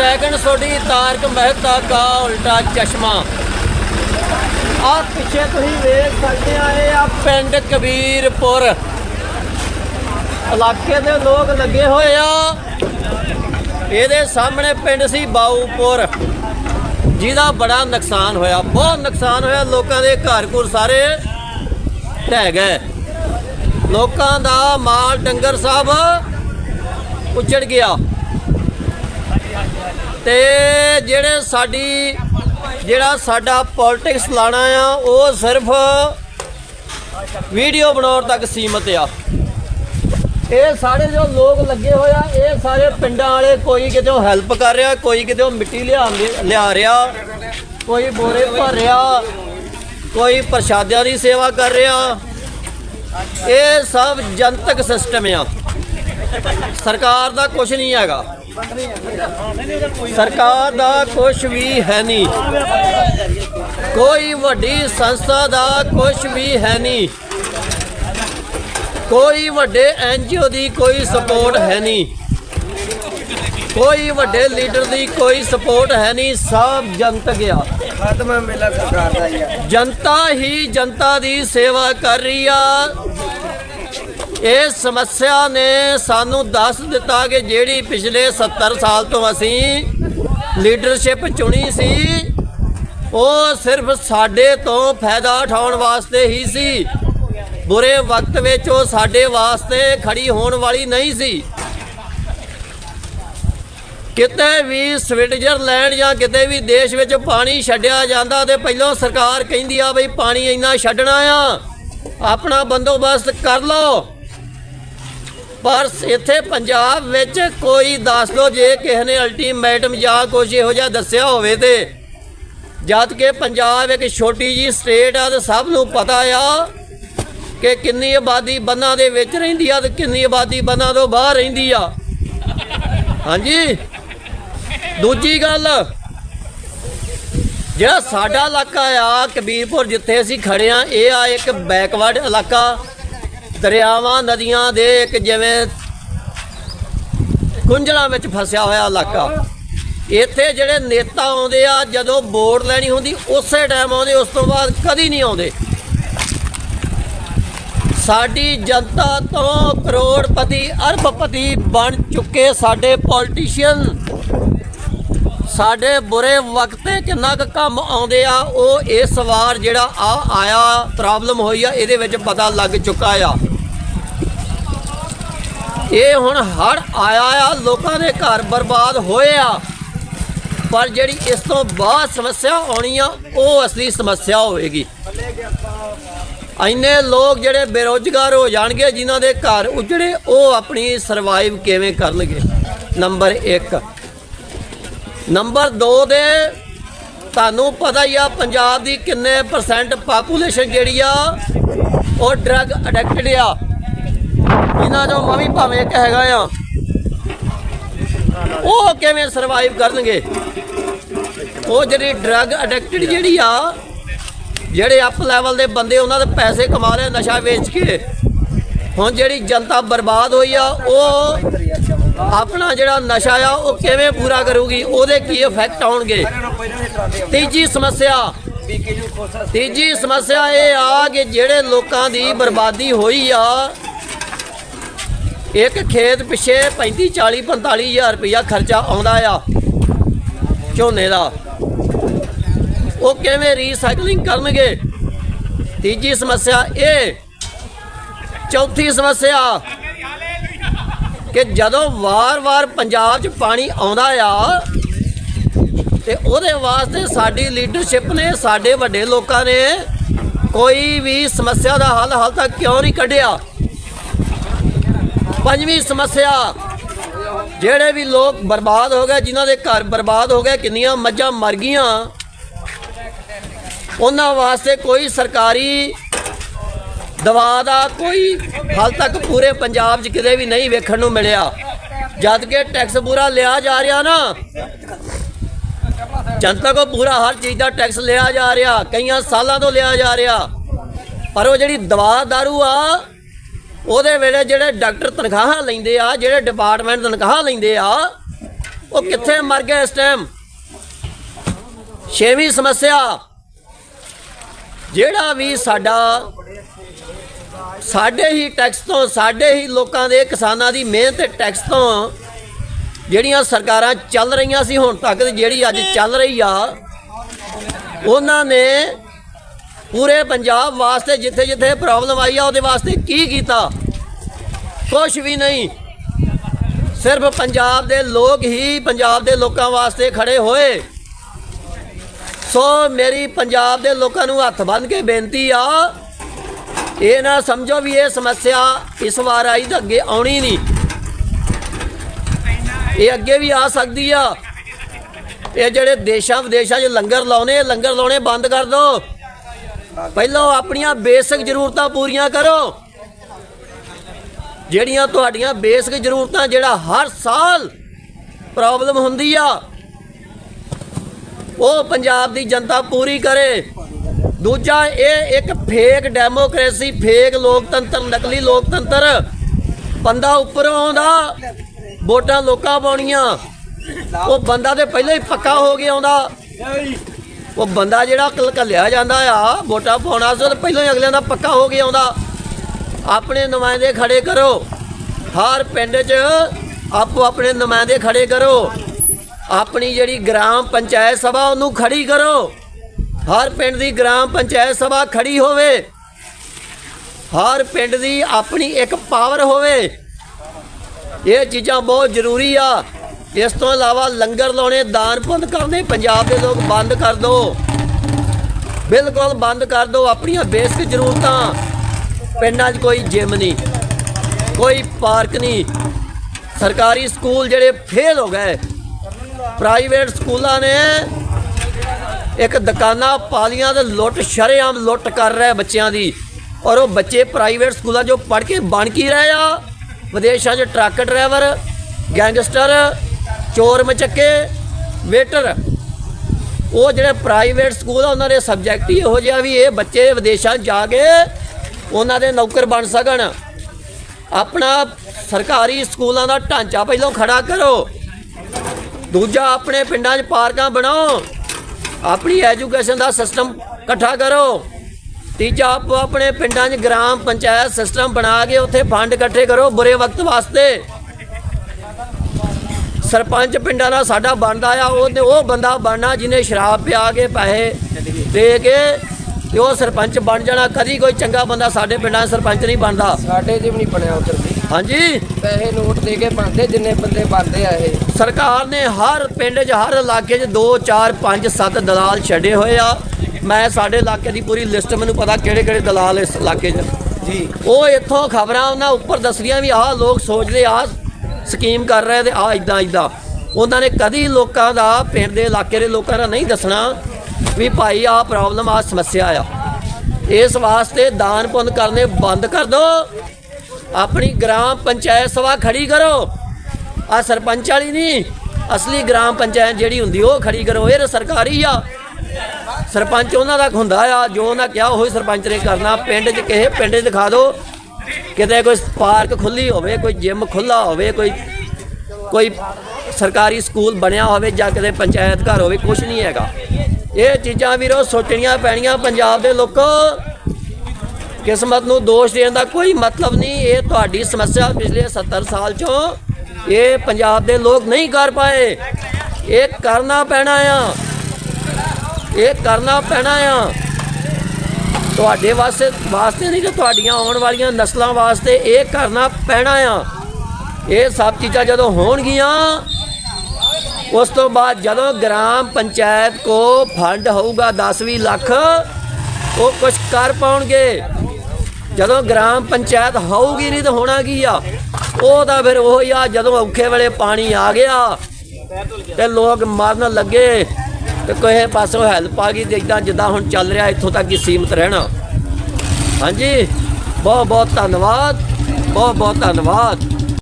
Second ਤੁਹਾਡੀ ਤਾਰਕ ਮਹਿਤਾ ਦਾ ਉਲਟਾ ਚਸ਼ਮਾ। ਆ ਪਿੱਛੇ ਤੁਸੀਂ ਵੇਖ ਸਕਦੇ ਆ, ਇਹ ਆ ਪਿੰਡ ਕਬੀਰਪੁਰ। ਇਲਾਕੇ ਦੇ ਲੋਕ ਲੱਗੇ ਹੋਏ ਆ। ਇਹਦੇ ਸਾਹਮਣੇ ਪਿੰਡ ਸੀ ਬਾਊਪੁਰ। ਜਿਹਦਾ ਬੜਾ ਨੁਕਸਾਨ ਹੋਇਆ। ਬਹੁਤ ਨੁਕਸਾਨ ਹੋਇਆ। ਲੋਕਾਂ ਦੇ ਘਰ ਘੁਰ ਸਾਰੇ ਢਹਿ ਗਏ। ਲੋਕਾਂ ਦਾ ਮਾਲ ਡੰਗਰ ਸਭ ਉੱਜੜ ਗਿਆ। ਤੇ ਜਿਹੜੇ ਸਾਡੀ, ਜਿਹੜਾ ਸਾਡਾ ਪੋਲਿਟਿਕਸ ਲਾਣਾ ਆ, ਉਹ ਸਿਰਫ ਵੀਡੀਓ ਬਣਾਉਣ ਤੱਕ ਸੀਮਤ ਆ। ਇਹ ਸਾਰੇ ਜੋ ਲੋਕ ਲੱਗੇ ਹੋਇਆ ਇਹ ਸਾਰੇ ਪਿੰਡਾਂ ਵਾਲੇ ਕੋਈ ਕਿਤੇ ਹੈਲਪ ਕਰ ਰਿਹਾ, ਕੋਈ ਕਿਤੇ ਮਿੱਟੀ ਲਿਆਉਂਦੇ ਲਿਆ ਰਿਹਾ, ਕੋਈ ਬੋਰੇ ਭਰ ਰਿਹਾ, ਕੋਈ ਪ੍ਰਸ਼ਾਦਿਆਂ ਦੀ ਸੇਵਾ ਕਰ ਰਿਹਾ। ਇਹ ਸਭ ਜਨਤਕ ਸਿਸਟਮ ਆ। ਸਰਕਾਰ ਦਾ ਕੁਝ ਨਹੀਂ ਹੈਗਾ। ਸਰਕਾਰ ਦਾ ਕੁਝ ਵੀ ਹੈ ਨਹੀਂ। ਕੋਈ ਵੱਡੀ ਸੰਸਥਾ ਦਾ ਕੁਝ ਵੀ ਹੈ ਨਹੀਂ। ਕੋਈ ਵੱਡੇ ਐਨਜੀਓ ਦੀ ਕੋਈ ਸਪੋਰਟ ਹੈ ਨਹੀਂ। ਕੋਈ ਵੱਡੇ ਲੀਡਰ ਦੀ ਕੋਈ ਸਪੋਰਟ ਹੈ ਨਹੀਂ ਸਭ ਜਨਤਕ ਆ ਖਾਤਮਾ ਮੇਲਾ ਸਰਕਾਰ ਦਾ ਹੀ ਆ। ਜਨਤਾ ਹੀ ਜਨਤਾ ਦੀ ਸੇਵਾ ਕਰ ਰਹੀ ਆ। ਇਹ ਸਮੱਸਿਆ ਨੇ ਸਾਨੂੰ ਦੱਸ ਦਿੱਤਾ ਕਿ ਜਿਹੜੀ ਪਿਛਲੇ 70 ਸਾਲ ਤੋਂ ਅਸੀਂ ਲੀਡਰਸ਼ਿਪ ਚੁਣੀ ਸੀ, ਉਹ ਸਿਰਫ ਸਾਡੇ ਤੋਂ ਫਾਇਦਾ ਉਠਾਉਣ ਵਾਸਤੇ ਹੀ ਸੀ। ਬੁਰੇ ਵਕਤ ਵਿੱਚ ਉਹ ਸਾਡੇ ਵਾਸਤੇ ਖੜੀ ਹੋਣ ਵਾਲੀ ਨਹੀਂ ਸੀ। ਕਿਤੇ ਵੀ ਸਵਿਟਜ਼ਰਲੈਂਡ ਜਾਂ ਕਿਤੇ ਵੀ ਦੇਸ਼ ਵਿੱਚ ਪਾਣੀ ਛੱਡਿਆ ਜਾਂਦਾ ਤੇ ਪਹਿਲਾਂ ਸਰਕਾਰ ਕਹਿੰਦੀ ਆ ਬਈ ਪਾਣੀ ਇੰਨਾ ਛੱਡਣਾ ਆ, ਆਪਣਾ ਬੰਦੋਬਸਤ ਕਰ ਲਓ। ਪਰ ਇੱਥੇ ਪੰਜਾਬ ਵਿੱਚ ਕੋਈ ਦੱਸ ਦੋ ਜੇ ਕਿਸੇ ਨੇ ਅਲਟੀਮੇਟਮ ਜਾਂ ਕੁਝ ਇਹੋ ਜਿਹਾ ਦੱਸਿਆ ਹੋਵੇ ਤੇ। ਜਦ ਕਿ ਪੰਜਾਬ ਇੱਕ ਛੋਟੀ ਜੀ ਸਟੇਟ ਆ ਤੇ ਸਭ ਨੂੰ ਪਤਾ ਆ ਕਿ ਕਿੰਨੀ ਆਬਾਦੀ ਬੰਨਾਂ ਦੇ ਵਿੱਚ ਰਹਿੰਦੀ ਆ ਤੇ ਕਿੰਨੀ ਆਬਾਦੀ ਬੰਨਾਂ ਤੋਂ ਬਾਹਰ ਰਹਿੰਦੀ ਆ। ਹਾਂਜੀ? ਦੂਜੀ ਗੱਲ, ਜਿਹੜਾ ਸਾਡਾ ਇਲਾਕਾ ਆ ਕਬੀਰਪੁਰ ਜਿੱਥੇ ਅਸੀਂ ਖੜੇ ਆ, ਇਹ ਆ ਇੱਕ ਬੈਕਵਰਡ ਇਲਾਕਾ। ਦਰਿਆਵਾਂ, ਨਦੀਆਂ ਦੇ ਇੱਕ ਜਿਵੇਂ ਕੁੰਜਲਾਂ ਵਿੱਚ ਫਸਿਆ ਹੋਇਆ ਇਲਾਕਾ। ਇੱਥੇ ਜਿਹੜੇ ਨੇਤਾ ਆਉਂਦੇ ਆ, ਜਦੋਂ ਵੋਟ ਲੈਣੀ ਹੁੰਦੀ, ਉਸੇ ਟਾਈਮ ਆਉਂਦੇ, ਉਸ ਤੋਂ ਬਾਅਦ ਕਦੀ ਨਹੀਂ ਆਉਂਦੇ। ਸਾਡੀ ਜਨਤਾ ਤੋਂ ਕਰੋੜਪਤੀ, ਅਰਬਪਤੀ ਬਣ ਚੁੱਕੇ ਸਾਡੇ ਪੋਲਿਟਿਸ਼ੀਅਨ ਸਾਡੇ ਬੁਰੇ ਵਕਤੇ ਕਿੰਨਾ ਕੁ ਕੰਮ ਆਉਂਦੇ ਆ, ਉਹ ਇਸ ਵਾਰ ਜਿਹੜਾ ਆ ਆਇਆ ਪ੍ਰੋਬਲਮ ਹੋਈ ਆ, ਇਹਦੇ ਵਿੱਚ ਪਤਾ ਲੱਗ ਚੁੱਕਾ ਆ। ਇਹ ਹੁਣ ਹੜ ਆਇਆ ਆ, ਲੋਕਾਂ ਦੇ ਘਰ ਬਰਬਾਦ ਹੋਏ ਆ। ਪਰ ਜਿਹੜੀ ਇਸ ਤੋਂ ਬਾਅਦ ਸਮੱਸਿਆ ਆਉਣੀ ਆ, ਉਹ ਅਸਲੀ ਸਮੱਸਿਆ ਹੋਵੇਗੀ। ਇੰਨੇ ਲੋਕ ਜਿਹੜੇ ਬੇਰੋਜ਼ਗਾਰ ਹੋ ਜਾਣਗੇ, ਜਿਨ੍ਹਾਂ ਦੇ ਘਰ ਉਜੜੇ, ਉਹ ਆਪਣੀ ਸਰਵਾਈਵ ਕਿਵੇਂ ਕਰਨਗੇ? ਨੰਬਰ 1 ਨੰਬਰ 2 ਦੇ, ਤੁਹਾਨੂੰ ਪਤਾ ਹੀ ਆ, ਪੰਜਾਬ ਦੀ ਕਿੰਨੇ ਪਰਸੈਂਟ ਪਾਪੂਲੇਸ਼ਨ ਜਿਹੜੀ ਆ, ਉਹ ਡਰੱਗ ਅਡਿਕਟਡ ਆ। ਇਹਨਾਂ ਚੋਂ ਮੈਂ ਵੀ ਭਾਵੇਂ ਇੱਕ ਹੈਗਾ ਆ। ਉਹ ਕਿਵੇਂ ਸਰਵਾਈਵ ਕਰਨਗੇ? ਉਹ ਜਿਹੜੀ ਡਰੱਗ ਅਡਿਕਟਡ ਜਿਹੜੀ ਆ, ਜਿਹੜੇ ਅਪ ਲੈਵਲ ਦੇ ਬੰਦੇ ਉਹਨਾਂ ਦੇ ਪੈਸੇ ਕਮਾ ਰਹੇ ਨਸ਼ਾ ਵੇਚ ਕੇ, ਹੁਣ ਜਿਹੜੀ ਜਨਤਾ ਬਰਬਾਦ ਹੋਈ ਆ, ਉਹ ਆਪਣਾ ਜਿਹੜਾ ਨਸ਼ਾ ਆ, ਉਹ ਕਿਵੇਂ ਪੂਰਾ ਕਰੂਗੀ? ਉਹਦੇ ਕੀ ਇਫੈਕਟ ਆਉਣਗੇ? ਤੀਜੀ ਸਮੱਸਿਆ ਤੀਜੀ ਸਮੱਸਿਆ ਇਹ ਆ ਕਿ ਜਿਹੜੇ ਲੋਕਾਂ ਦੀ ਬਰਬਾਦੀ ਹੋਈ ਆ ਇੱਕ ਖੇਤ ਪਿੱਛੇ 35 40 45 ਹਜ਼ਾਰ ਰੁਪਇਆ ਖਰਚਾ ਆਉਂਦਾ ਆ ਝੋਨੇ ਦਾ। ਉਹ ਕਿਵੇਂ ਰੀਸਾਈਕਲਿੰਗ ਕਰਨਗੇ? ਤੀਜੀ ਸਮੱਸਿਆ ਇਹ। ਚੌਥੀ ਸਮੱਸਿਆ ਕਿ ਜਦੋਂ ਵਾਰ-ਵਾਰ ਪੰਜਾਬ 'ਚ ਪਾਣੀ ਆਉਂਦਾ ਆ ਤੇ ਉਹਦੇ ਵਾਸਤੇ ਸਾਡੀ ਲੀਡਰਸ਼ਿਪ ਨੇ, ਸਾਡੇ ਵੱਡੇ ਲੋਕਾਂ ਨੇ ਕੋਈ ਵੀ ਸਮੱਸਿਆ ਦਾ ਹੱਲ ਹਾਲ ਤੱਕ ਕਿਉਂ ਨਹੀਂ ਕੱਢਿਆ? ਪੰਜਵੀਂ ਸਮੱਸਿਆ। ਜਿਹੜੇ ਵੀ ਲੋਕ ਬਰਬਾਦ ਹੋ ਗਏ, ਜਿਨ੍ਹਾਂ ਦੇ ਘਰ ਬਰਬਾਦ ਹੋ ਗਏ, ਕਿੰਨੀਆਂ ਮੱਝਾਂ ਮਰ ਗਈਆਂ, ਉਹਨਾਂ ਵਾਸਤੇ ਕੋਈ ਸਰਕਾਰੀ ਦਵਾ ਦਾ ਕੋਈ ਹਾਲ ਤੱਕ ਪੂਰੇ ਪੰਜਾਬ 'ਚ ਕਿਤੇ ਵੀ ਨਹੀਂ ਵੇਖਣ ਨੂੰ ਮਿਲਿਆ। ਜਦ ਕਿ ਟੈਕਸ ਪੂਰਾ ਲਿਆ ਜਾ ਰਿਹਾ ਨਾ, ਜਨਤਾ ਕੋ ਪੂਰਾ ਹਰ ਚੀਜ਼ ਦਾ ਟੈਕਸ ਲਿਆ ਜਾ ਰਿਹਾ, ਕਈਆਂ ਸਾਲਾਂ ਤੋਂ ਲਿਆ ਜਾ ਰਿਹਾ। ਪਰ ਉਹ ਜਿਹੜੀ ਦਵਾ ਦਾਰੂ ਆ ਉਹਦੇ ਵੇਲੇ ਜਿਹੜੇ ਡਾਕਟਰ ਤਨਖਾਹਾਂ ਲੈਂਦੇ ਆ, ਜਿਹੜੇ ਡਿਪਾਰਟਮੈਂਟ ਤਨਖਾਹ ਲੈਂਦੇ ਆ, ਉਹ ਕਿੱਥੇ ਮਰ ਗਏ ਇਸ ਟਾਈਮ ਛੇਵੀਂ ਸਮੱਸਿਆ। ਜਿਹੜਾ ਵੀ ਸਾਡਾ, ਸਾਡੇ ਹੀ ਟੈਕਸ ਤੋਂ, ਸਾਡੇ ਹੀ ਲੋਕਾਂ ਦੇ ਕਿਸਾਨਾਂ ਦੀ ਮਿਹਨਤ ਟੈਕਸ ਤੋਂ ਜਿਹੜੀਆਂ ਸਰਕਾਰਾਂ ਚੱਲ ਰਹੀਆਂ ਸੀ, ਹੁਣ ਤੱਕ ਜਿਹੜੀ ਅੱਜ ਚੱਲ ਰਹੀ ਆ, ਉਹਨਾਂ ਨੇ ਪੂਰੇ ਪੰਜਾਬ ਵਾਸਤੇ ਜਿੱਥੇ ਜਿੱਥੇ ਪ੍ਰੋਬਲਮ ਆਈ ਆ, ਉਹਦੇ ਵਾਸਤੇ ਕੀ ਕੀਤਾ? ਕੁਝ ਵੀ ਨਹੀਂ। ਸਿਰਫ ਪੰਜਾਬ ਦੇ ਲੋਕ ਹੀ ਪੰਜਾਬ ਦੇ ਲੋਕਾਂ ਵਾਸਤੇ ਖੜੇ ਹੋਏ। ਸੋ ਮੇਰੀ ਪੰਜਾਬ ਦੇ ਲੋਕਾਂ ਨੂੰ ਹੱਥ ਬੰਨ੍ਹ ਕੇ ਬੇਨਤੀ ਆ, ਇਹ ਨਾ ਸਮਝੋ ਵੀ ਇਹ ਸਮੱਸਿਆ ਇਸ ਵਾਰ ਆਈ ਤਾਂ ਅੱਗੇ ਆਉਣੀ ਨਹੀਂ। ਇਹ ਅੱਗੇ ਵੀ ਆ ਸਕਦੀ ਆ। ਇਹ ਜਿਹੜੇ ਦੇਸ਼ਾਂ ਵਿਦੇਸ਼ਾਂ 'ਚ ਲੰਗਰ ਲਾਉਣੇ ਲੰਗਰ ਲਾਉਣੇ ਬੰਦ ਕਰ ਦਿਓ ਪਹਿਲਾਂ ਆਪਣੀਆਂ ਬੇਸਿਕ ਜ਼ਰੂਰਤਾਂ ਪੂਰੀਆਂ ਕਰੋ। ਜਿਹੜੀਆਂ ਤੁਹਾਡੀਆਂ ਬੇਸਿਕ ਜ਼ਰੂਰਤਾਂ ਜਿਹੜਾ ਹਰ ਸਾਲ ਪ੍ਰੋਬਲਮ ਹੁੰਦੀ ਆ, ਉਹ ਪੰਜਾਬ ਦੀ ਜਨਤਾ ਪੂਰੀ ਕਰੇ। ਦੂਜਾ ਇਹ ਇੱਕ ਫੇਕ ਡੈਮੋਕ੍ਰੇਸੀ ਫੇਕ ਲੋਕਤੰਤਰ, ਨਕਲੀ ਲੋਕਤੰਤਰ। ਬੰਦਾ ਉੱਪਰੋਂ ਆਉਂਦਾ, ਵੋਟਾਂ ਲੋਕਾਂ ਪਾਉਣੀਆਂ। ਉਹ ਬੰਦਾ ਤੇ ਪਹਿਲਾਂ ਹੀ ਪੱਕਾ ਹੋ ਗਿਆ ਆਉਂਦਾ। ਉਹ ਬੰਦਾ ਜਿਹੜਾ ਕਲ ਘੱਲਿਆ ਜਾਂਦਾ ਆ, ਵੋਟਾਂ ਪਾਉਣਾ ਸੀ ਪਹਿਲਾਂ ਹੀ ਅਗਲਿਆਂ ਦਾ ਪੱਕਾ ਹੋ ਗਿਆ ਆਉਂਦਾ। ਆਪਣੇ ਨੁਮਾਇੰਦੇ ਖੜੇ ਕਰੋ। ਹਰ ਪਿੰਡ 'ਚ ਆਪੋ ਆਪਣੇ ਨੁਮਾਇੰਦੇ ਖੜੇ ਕਰੋ। ਆਪਣੀ ਜਿਹੜੀ ਗ੍ਰਾਮ ਪੰਚਾਇਤ ਸਭਾ, ਉਹਨੂੰ ਖੜੀ ਕਰੋ। ਹਰ ਪਿੰਡ ਦੀ ਗ੍ਰਾਮ ਪੰਚਾਇਤ ਸਭਾ ਖੜੀ ਹੋਵੇ। ਹਰ ਪਿੰਡ ਦੀ ਆਪਣੀ ਇੱਕ ਪਾਵਰ ਹੋਵੇ। ਇਹ ਚੀਜ਼ਾਂ ਬਹੁਤ ਜ਼ਰੂਰੀ ਆ। ਇਸ ਤੋਂ ਇਲਾਵਾ ਲੰਗਰ ਲਾਉਣੇ ਦਾਨ ਪੁੰਨ ਕਰਨੇ, ਪੰਜਾਬ ਦੇ ਲੋਕ ਬੰਦ ਕਰ ਦਿਓ ਬਿਲਕੁਲ ਬੰਦ ਕਰ ਦਿਓ ਆਪਣੀਆਂ ਬੇਸਿਕ ਜ਼ਰੂਰਤਾਂ। ਪਿੰਡਾਂ 'ਚ ਕੋਈ ਜਿਮ ਨਹੀਂ, ਕੋਈ ਪਾਰਕ ਨਹੀਂ। ਸਰਕਾਰੀ ਸਕੂਲ ਜਿਹੜੇ ਫੇਲ ਹੋ ਗਏ। ਪ੍ਰਾਈਵੇਟ ਸਕੂਲਾਂ ਨੇ ਇੱਕ ਦੁਕਾਨਾਂ ਪਾਲੀਆਂ ਤੇ ਲੁੱਟ, ਸ਼ਰੇਆਮ ਲੁੱਟ ਕਰ ਰਿਹਾ ਬੱਚਿਆਂ ਦੀ। ਔਰ ਉਹ ਬੱਚੇ ਪ੍ਰਾਈਵੇਟ ਸਕੂਲਾਂ 'ਚੋਂ ਪੜ੍ਹ ਕੇ ਬਣ ਕੀ ਰਹੇ ਆ? ਵਿਦੇਸ਼ਾਂ 'ਚ ਟਰੱਕ ਡਰਾਈਵਰ ਗੈਂਗਸਟਰ ਚੋਰ ਮਚੱਕੇ ਵੇਟਰ ਉਹ ਜਿਹੜੇ ਪ੍ਰਾਈਵੇਟ ਸਕੂਲ ਆ, ਉਹਨਾਂ ਦੇ ਸਬਜੈਕਟ ਹੀ ਇਹੋ ਜਿਹਾ ਵੀ ਇਹ ਬੱਚੇ ਵਿਦੇਸ਼ਾਂ 'ਚ ਜਾ ਕੇ ਉਹਨਾਂ ਦੇ ਨੌਕਰ ਬਣ ਸਕਣ। ਆਪਣਾ ਸਰਕਾਰੀ ਸਕੂਲਾਂ ਦਾ ਢਾਂਚਾ ਪਹਿਲਾਂ ਖੜਾ ਕਰੋ। ਦੂਜਾ, ਆਪਣੇ ਪਿੰਡਾਂ 'ਚ ਪਾਰਕਾਂ ਬਣਾਓ। ਆਪਣੀ ਐਜੂਕੇਸ਼ਨ ਦਾ ਸਿਸਟਮ ਇਕੱਠਾ ਕਰੋ। ਤੀਜਾ ਆਪੋ ਆਪਣੇ ਪਿੰਡਾਂ 'ਚ ਗ੍ਰਾਮ ਪੰਚਾਇਤ ਸਿਸਟਮ ਬਣਾ ਕੇ ਉੱਥੇ ਫੰਡ ਇਕੱਠੇ ਕਰੋ ਬੁਰੇ ਵਕਤ ਵਾਸਤੇ। ਸਰਪੰਚ ਪਿੰਡਾਂ ਦਾ ਸਾਡਾ ਬਣਦਾ ਆ ਉਹ ਉਹ ਬੰਦਾ ਬਣਨਾ ਜਿਹਨੇ ਸ਼ਰਾਬ ਪਿਆ ਕੇ ਪੈਸੇ ਦੇ ਕੇ ਤੇ ਉਹ ਸਰਪੰਚ ਬਣ ਜਾਣਾ। ਕਦੀ ਕੋਈ ਚੰਗਾ ਬੰਦਾ ਸਾਡੇ ਪਿੰਡਾਂ 'ਚ ਸਰਪੰਚ ਨਹੀਂ ਬਣਦਾ। ਸਾਡੇ ਜਿਵੇਂ ਨਹੀਂ ਬਣਿਆ ਉਧਰ ਵੀ। ਹਾਂਜੀ। ਪੈਸੇ ਨੋਟ ਦੇ ਕੇ ਪਾਉਂਦੇ ਜਿੰਨੇ ਬੰਦੇ ਬਣਦੇ ਆ ਇਹ। ਸਰਕਾਰ ਨੇ ਹਰ ਪਿੰਡ 'ਚ ਹਰ ਇਲਾਕੇ 'ਚ 2 4 5 7 ਦਲਾਲ ਛੱਡੇ ਹੋਏ ਆ। ਮੈਂ ਸਾਡੇ ਇਲਾਕੇ ਦੀ ਪੂਰੀ ਲਿਸਟ ਮੈਨੂੰ ਪਤਾ ਕਿਹੜੇ ਕਿਹੜੇ ਦਲਾਲ ਇਸ ਇਲਾਕੇ 'ਚ ਜੀ। ਉਹ ਇੱਥੋਂ ਖਬਰਾਂ ਉਹਨਾਂ ਉੱਪਰ ਦੱਸਦੀਆਂ ਵੀ ਆਹ ਲੋਕ ਸੋਚਦੇ ਆ ਸਕੀਮ ਕਰ ਰਿਹਾ ਤੇ ਆ ਇਦਾਂ ਇਦਾਂ ਉਹਨਾਂ ਨੇ ਕਦੀ ਲੋਕਾਂ ਦਾ, ਪਿੰਡ ਦੇ ਇਲਾਕੇ ਦੇ ਲੋਕਾਂ ਦਾ ਨਹੀਂ ਦੱਸਣਾ ਵੀ ਭਾਈ ਆਹ ਪ੍ਰੋਬਲਮ ਆ ਸਮੱਸਿਆ ਆ। ਇਸ ਵਾਸਤੇ ਦਾਨ ਪੁੰਨ ਕਰਨੇ ਬੰਦ ਕਰ ਦਿਓ ਆਪਣੀ ਗ੍ਰਾਮ ਪੰਚਾਇਤ ਸਭਾ ਖੜੀ ਕਰੋ। ਆ ਸਰਪੰਚ ਵਾਲੀ ਨਹੀਂ, ਅਸਲੀ ਗ੍ਰਾਮ ਪੰਚਾਇਤ ਜਿਹੜੀ ਹੁੰਦੀ, ਉਹ ਖੜੀ ਕਰੋ। ਇਹ ਸਰਕਾਰੀ ਆ। ਸਰਪੰਚ ਉਹਨਾਂ ਦਾ ਹੁੰਦਾ ਆ, ਜੋ ਉਹਨਾਂ ਕਿਹਾ, ਉਹੀ ਸਰਪੰਚ ਨੇ ਕਰਨਾ। ਪਿੰਡ 'ਚ ਕਿਸੇ, ਪਿੰਡ 'ਚ ਦਿਖਾ ਦਿਓ ਕਿਤੇ ਕੋਈ ਪਾਰਕ ਖੁੱਲੀ ਹੋਵੇ, ਕੋਈ ਜਿਮ ਖੁੱਲਾ ਹੋਵੇ, ਕੋਈ ਕੋਈ ਸਰਕਾਰੀ ਸਕੂਲ ਬਣਿਆ ਹੋਵੇ ਜਾਂ ਕਿਤੇ ਪੰਚਾਇਤ ਘਰ ਹੋਵੇ ਕੁਝ ਨਹੀਂ ਹੈਗਾ। ਇਹ ਚੀਜ਼ਾਂ ਵੀਰੋ ਸੋਚਣੀਆਂ ਪੈਣੀਆਂ ਪੰਜਾਬ ਦੇ ਲੋਕੋ। ਕਿਸਮਤ ਨੂੰ ਦੋਸ਼ ਦੇਣ ਦਾ ਕੋਈ ਮਤਲਬ ਨਹੀਂ। ਇਹ ਤੁਹਾਡੀ ਸਮੱਸਿਆ ਪਿਛਲੇ 70 ਸਾਲ ਚੋਂ ਇਹ ਪੰਜਾਬ ਦੇ ਲੋਕ ਨਹੀਂ ਕਰ ਪਾਏ। ਇਹ ਕਰਨਾ ਪੈਣਾ ਆ। ਇਹ ਕਰਨਾ ਪੈਣਾ ਆ। ਤੁਹਾਡੇ ਵਾਸਤੇ ਵਾਸਤੇ ਨਹੀਂ ਕਿ ਤੁਹਾਡੀਆਂ ਆਉਣ ਵਾਲੀਆਂ ਨਸਲਾਂ ਵਾਸਤੇ ਇਹ ਕਰਨਾ ਪੈਣਾ ਆ। ਇਹ ਸਭ ਚੀਜ਼ਾਂ ਜਦੋਂ ਹੋਣਗੀਆਂ, ਉਸ ਤੋਂ ਬਾਅਦ ਜਦੋਂ ਗ੍ਰਾਮ ਪੰਚਾਇਤ ਕੋ ਫੰਡ ਹੋਊਗਾ 10-20 ਲੱਖ, ਉਹ ਕੁਝ ਕਰ ਪਾਉਣਗੇ। ਜਦੋਂ ਗ੍ਰਾਮ ਪੰਚਾਇਤ ਹੋਊਗੀ ਨਹੀਂ ਤਾਂ ਹੋਣਾ ਕੀ ਆ? ਉਹ ਤਾਂ ਫਿਰ ਉਹ ਹੀ ਆ, ਜਦੋਂ ਔਖੇ ਵੇਲੇ ਪਾਣੀ ਆ ਗਿਆ ਤੇ ਲੋਕ ਮਰਨ ਲੱਗੇ। ਤੇ ਕੋਈ ਪਾਸੋਂ ਹੈਲਪ ਆ ਗਈ ਤੇ ਜਿੱਦਾਂ ਹੁਣ ਚੱਲ ਰਿਹਾ, ਇੱਥੋਂ ਤੱਕ ਹੀ ਸੀਮਤ ਰਹਿਣਾ। ਹਾਂਜੀ ਬਹੁਤ ਬਹੁਤ ਧੰਨਵਾਦ ਬਹੁਤ ਬਹੁਤ ਧੰਨਵਾਦ।